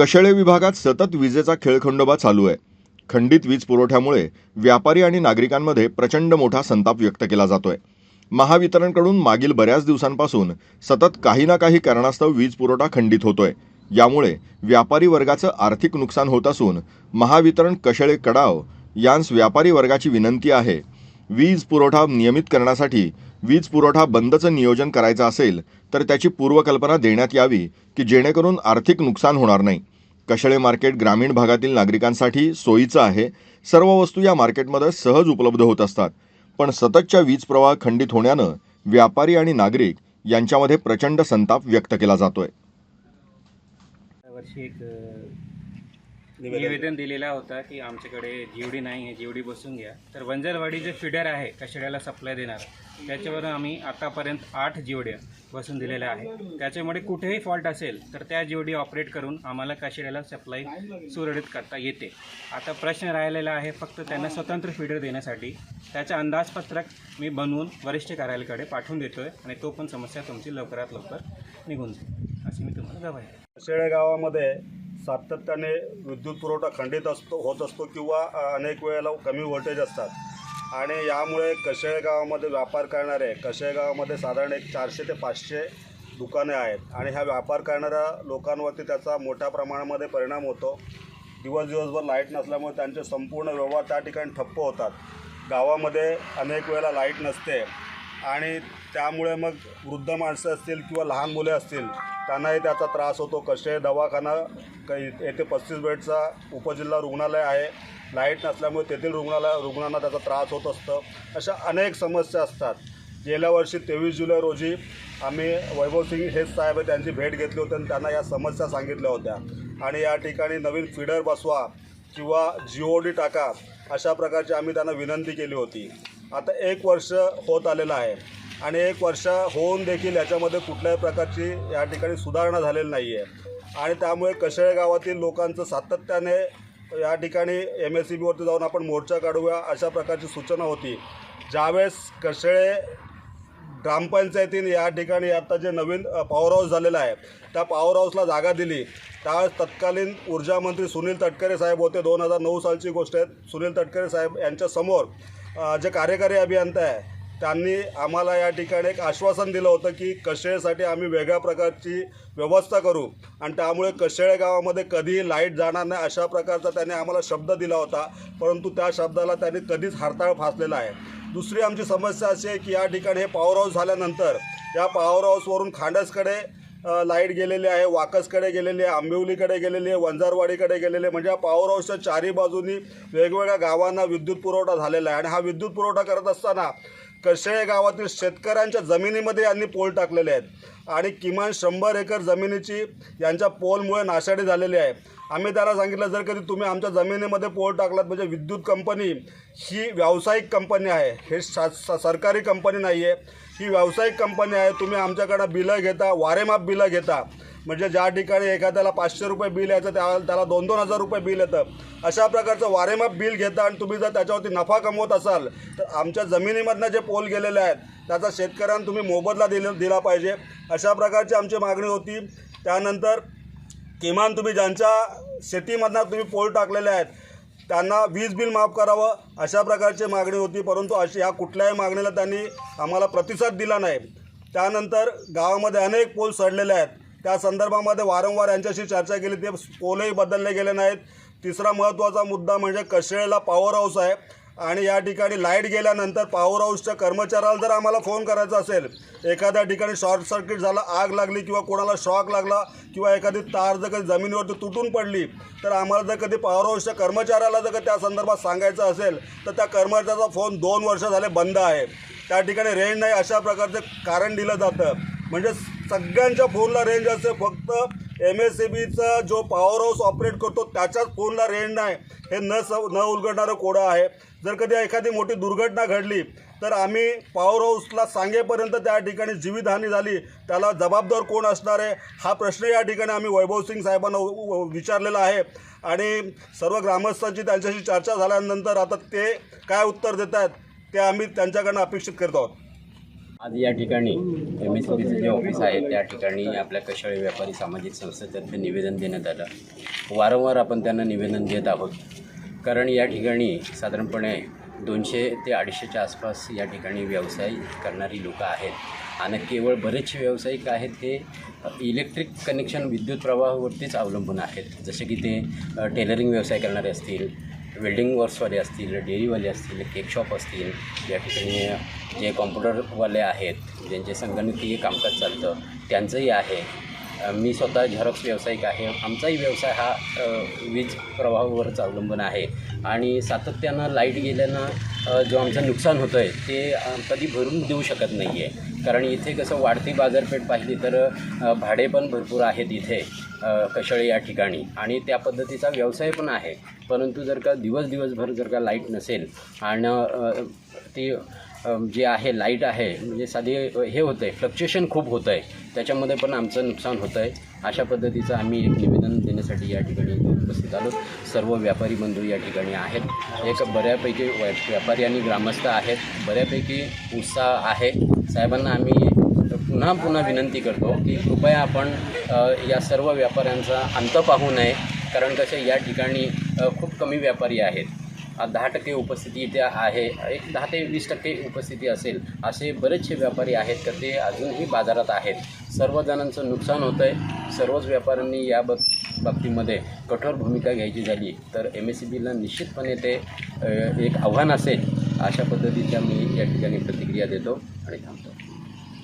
कशेळे विभागात सतत विजेचा खेळखंडोबा चालू आहे. खंडित वीज पुरवठ्यामुळे व्यापारी आणि नागरिकांमध्ये प्रचंड मोठा संताप व्यक्त केला जातोय. महावितरणकडून मागील बऱ्याच दिवसांपासून सतत काही ना काही कारणास्तव वीज पुरवठा खंडित होतोय. यामुळे व्यापारी वर्गाचं आर्थिक नुकसान होत असून महावितरण कशेळे कडाव यांस व्यापारी वर्गाची विनंती आहे. वीज पुरवठा नियमित करण्यासाठी वीज पुरवठा बंदचं नियोजन करायचं असेल तर त्याची पूर्वकल्पना देण्यात यावी की जेणेकरून आर्थिक नुकसान होणार नाही. कशळे मार्केट ग्रामीण भागातील नागरिकांसाठी सोयीचं आहे. सर्व वस्तू या मार्केटमध्ये सहज उपलब्ध होत असतात. पण सततच्या वीज प्रवाह खंडित होण्यानं व्यापारी आणि नागरिक यांच्यामध्ये प्रचंड संताप व्यक्त केला जातोय. वर्षी एक निवेदन दिलेला होता की आमच्याकडे जीवडी नाही आहे जीवडी बसून घ्या. तर वंजरवाडी जे फिडर आहे कशड्याला सप्लाय देणार. त्याच्यावर आम्ही आतापर्यंत आठ जीवड्या बसून दिलेल्या आहे त्याच्यामुळे कुठेही फॉल्ट असेल तर त्या जीवडी ऑपरेट करून आम्हाला कशड्याला सप्लाय सुरळीत करता येते. आता प्रश्न राहिलेला आहे फक्त त्यांना स्वतंत्र फिडर देण्यासाठी. त्याचं अंदाजपत्रक मी बनवून वरिष्ठ कार्यालयाकडे पाठवून देतोय आणि तो पण समस्या तुमची लवकरात लवकर निघून जाईल. अशी मी तुम्हाला गवाही देतो. शेळे गावामध्ये सातत्याने विद्युत पुरवठा खंडित असतो होत असतो किंवा अनेक वेळेला कमी व्होल्टेज असतात. आणि यामुळे कशेळ गावामध्ये व्यापार करणारे कशेळगावामध्ये साधारण एक चारशे ते पाचशे दुकाने आहेत. आणि ह्या व्यापार करणाऱ्या लोकांवरती त्याचा मोठ्या प्रमाणामध्ये परिणाम होतो. दिवस दिवसभर लाइट नसल्यामुळे त्यांचे संपूर्ण व्यवहार त्या ठिकाणी ठप्प होतात. गावामध्ये अनेक वेळेला लाइट नसते. आणि त्यामुळे मग वृद्ध माणसं असतील किंवा लहान मुले असतील त्यांनाही त्याचा त्रास होतो. कसे दवाखाना काही येथे पस्तीस बेडचा उपजिल्हा रुग्णालय आहे. लाइट नसल्यामुळे तेथील रुग्णालय रुग्णांना त्याचा त्रास होत असतं. अशा अनेक समस्या असतात. गेल्या वर्षी तेवीस जुलै रोजी आम्ही वैभव सिंग हेच साहेब त्यांची भेट घेतली होती आणि त्यांना या समस्या सांगितल्या होत्या. आणि या ठिकाणी नवीन फिडर बसवा किंवा जी ओ डी टाका अशा प्रकारची आम्ही त्यांना विनंती केली होती. आता एक वर्ष होत आलेलं आहे. आणि एक वर्ष होऊन देखील याच्यामध्ये कुठल्याही प्रकारची या ठिकाणी सुधारणा झालेली नाही आहे आणि त्यामुळे कशेळे गावातील लोकांचं सातत्याने या ठिकाणी एम एस सी बीवरती जाऊन आपण मोर्चा काढूया अशा प्रकारची सूचना होती. ज्यावेळेस कशेळे ग्रामपंचायतीने या ठिकाणी आता जे नवीन पॉवर हाऊस झालेलं आहे त्या पॉवर हाऊसला जागा दिली. त्यावेळेस तत्कालीन ऊर्जा मंत्री सुनील तटकरे साहेब होते दोन हजार नऊ सालची गोष्ट आहे. सुनील तटकरे साहेब यांच्यासमोर जे कार्यकारी अभियंता आहे त्यांनी आम्हाला या ठिकाणी एक आश्वासन दिलं होतं की कशेळसाठी आम्ही वेगळ्या प्रकारची व्यवस्था करू. आणि त्यामुळे कशेळे गावामध्ये कधीही लाइट जाणार नाही अशा प्रकारचा त्यांनी आम्हाला शब्द दिला होता. परंतु त्या शब्दाला त्यांनी कधीच हरताळ फासलेला आहे. दुसरी आमची समस्या अशी आहे की या ठिकाणी हे पॉवर हाऊस झाल्यानंतर या पॉवर हाऊसवरून खांडसकडे लाइट गेलेली आहे वाकसकडे गेलेली आहे आंबिवलीकडे गेलेली आहे वंजारवाडीकडे गेलेली आहे. म्हणजे या पॉवर हाऊसच्या चारी बाजूनी वेगवेगळ्या गावांना विद्युत पुरवठा झालेला आहे. आणि हा विद्युत पुरवठा करत असताना कशेळे गावातील शेतकऱ्यांच्या जमिनीमध्ये यांनी पोल टाकलेले आहेत? आणि किमान शंभर एकर जमिनीची यांच्या पोलमुळे नाशाडी झालेली आहे. आम्ही त्याला सांगितलं जर कधी तुम्ही आमच्या जमिनीमध्ये पोल टाकलात म्हणजे विद्युत कंपनी ही व्यावसायिक कंपनी आहे. हे शा सरकारी कंपनी नाही आहे ही व्यावसायिक कंपनी आहे. तुम्ही आमच्याकडं बिलं घेता वारेमाप बिलं घेता. म्हणजे ज्या ठिकाणी एखाद्याला पाचशे रुपये बिल यायचं त्या त्याला दोन दोन हजार रुपये बिल येतं. अशा प्रकारचं वारेमाप बिल घेता आणि तुम्ही जर त्याच्यावरती नफा कमवत असाल तर आमच्या जमिनीमधनं जे पोल गेलेले आहेत त्याचा शेतकऱ्यांना तुम्ही मोबदला दिले दिला पाहिजे. अशा प्रकारची आमची मागणी होती. त्यानंतर किमान तुम्ही ज्यांच्या शेतीमधनं तुम्ही पोल टाकलेले आहेत त्यांना वीज बिल माफ करावं अशा प्रकारची मागणी होती. परंतु अशी ह्या कुठल्याही मागणीला त्यांनी आम्हाला प्रतिसाद दिला नाही. त्यानंतर गावामध्ये अनेक पोल सडलेले आहेत. त्या संदर्भामध्ये वारंवार यांच्याशी चर्चा केली. ते पोलही बदलले गेले नाहीत. तिसरा महत्त्वाचा मुद्दा म्हणजे कशेळेला पॉवर हाऊस आहे. आणि या ठिकाणी लाइट गेल्यानंतर पॉवर हाऊसच्या कर्मचाऱ्याला जर आम्हाला फोन करायचा असेल एखाद्या ठिकाणी शॉर्ट सर्किट झाला आग लागली किंवा कोणाला शॉक लागला किंवा एखादी तार जर कधी जमिनीवरती तुटून पडली तर आम्हाला जर कधी पॉवर हाऊसच्या कर्मचाऱ्याला जर का त्या संदर्भात सांगायचं असेल तर त्या कर्मचाऱ्याचा फोन दोन वर्ष झाले बंद आहे. त्या ठिकाणी रेंज नाही. अशा प्रकारचं कारण दिलं जातं. म्हणजे सगळ्यांच्या फोनला रेंज असते फक्त एम एस सी बीचा जो पॉवर हाऊस ऑपरेट करतो त्याच्याच फोनला रेंज नाही. हे न स न उलगडणारं कोडं आहे. जर कधी एखादी मोठी दुर्घटना घडली तर आम्ही पॉवर हाऊसला सांगेपर्यंत त्या ठिकाणी जीवितहानी झाली. त्याला जबाबदार कोण असणार आहे? हा प्रश्न या ठिकाणी आम्ही वैभव सिंग साहेबांना विचारलेला आहे. आणि सर्व ग्रामस्थांची त्यांच्याशी चर्चा झाल्यानंतर आता ते काय उत्तर देत आहेत ते आम्ही त्यांच्याकडनं अपेक्षित करत आहोत. आज या ठिकाणी एम एस बीचं जे ऑफिस आहे त्या ठिकाणी आपल्या कशाळी व्यापारी सामाजिक संस्थेतर्फे निवेदन देण्यात आलं. वारंवार आपण त्यांना निवेदन देत आहोत. कारण या ठिकाणी साधारणपणे दोनशे ते अडीचशेच्या आसपास या ठिकाणी व्यवसाय करणारी लोकं आहेत. आणि केवळ बरेचसे व्यावसायिक आहेत हे इलेक्ट्रिक कनेक्शन विद्युत प्रवाहावरतीच अवलंबून आहेत. जसे की ते टेलरिंग व्यवसाय करणारे असतील वेल्डिंग वर्क्सवाले असतील डेअरीवाले असतील केक शॉप असतील या ठिकाणी जे कॉम्प्युटरवाले आहेत ज्यांचे संगणकीय कामकाज चालतं त्यांचंही आहे. मी स्वतः झेरॉक्स व्यावसायिक आहे. आमचाही व्यवसाय हा वीज प्रवाहावरच अवलंबून आहे. आणि सातत्यानं लाइट गेल्यानं जो आमचं नुकसान होतं आहे ते कधी भरून देऊ शकत नाही आहे कारण इथे कसं वाढती बाजारपेठ पाहिली तर भाडे पण भरपूर आहेत इथे अ, या ठिकाणी. आणि त्या पद्धतीचा व्यवसाय पण आहे. परंतु जर का दिवस दिवसभर जर का लाइट नसेल आणि ती जे आहे लाइट आहे म्हणजे साधी हे होतं आहे फ्लक्च्युएशन खूप होतं आहे त्याच्यामध्ये पण आमचं नुकसान होतं आहे अशा पद्धतीचं आम्ही एक निवेदन देण्यासाठी या ठिकाणी उपस्थित आलो. सर्व व्यापारी बंधू या ठिकाणी आहेत. एक बऱ्यापैकी व्यापारी आणि ग्रामस्थ आहेत. बऱ्यापैकी उत्साह आहे. साहेबांना आम्ही पुन्हा पुन्हा विनंती करतो की कृपया आपण या सर्व व्यापाऱ्यांचा अंत पाहू नये. कारण कसे या ठिकाणी खूप कमी व्यापारी आहेत. दहा टक्के उपस्थिती इथे आहे एक दहा ते वीस टक्के उपस्थिती असेल असे बरेचसे व्यापारी आहेत तर ते अजूनही बाजारात आहेत. सर्वजणांचं नुकसान होतं आहे सर्वच व्यापाऱ्यांनी या बाब बाबतीमध्ये कठोर भूमिका घ्यायची झाली तर एम एस सी बीला निश्चितपणे ते एक आव्हान असेल अशा पद्धतीच्या मी या ठिकाणी प्रतिक्रिया देतो आणि थांबतो.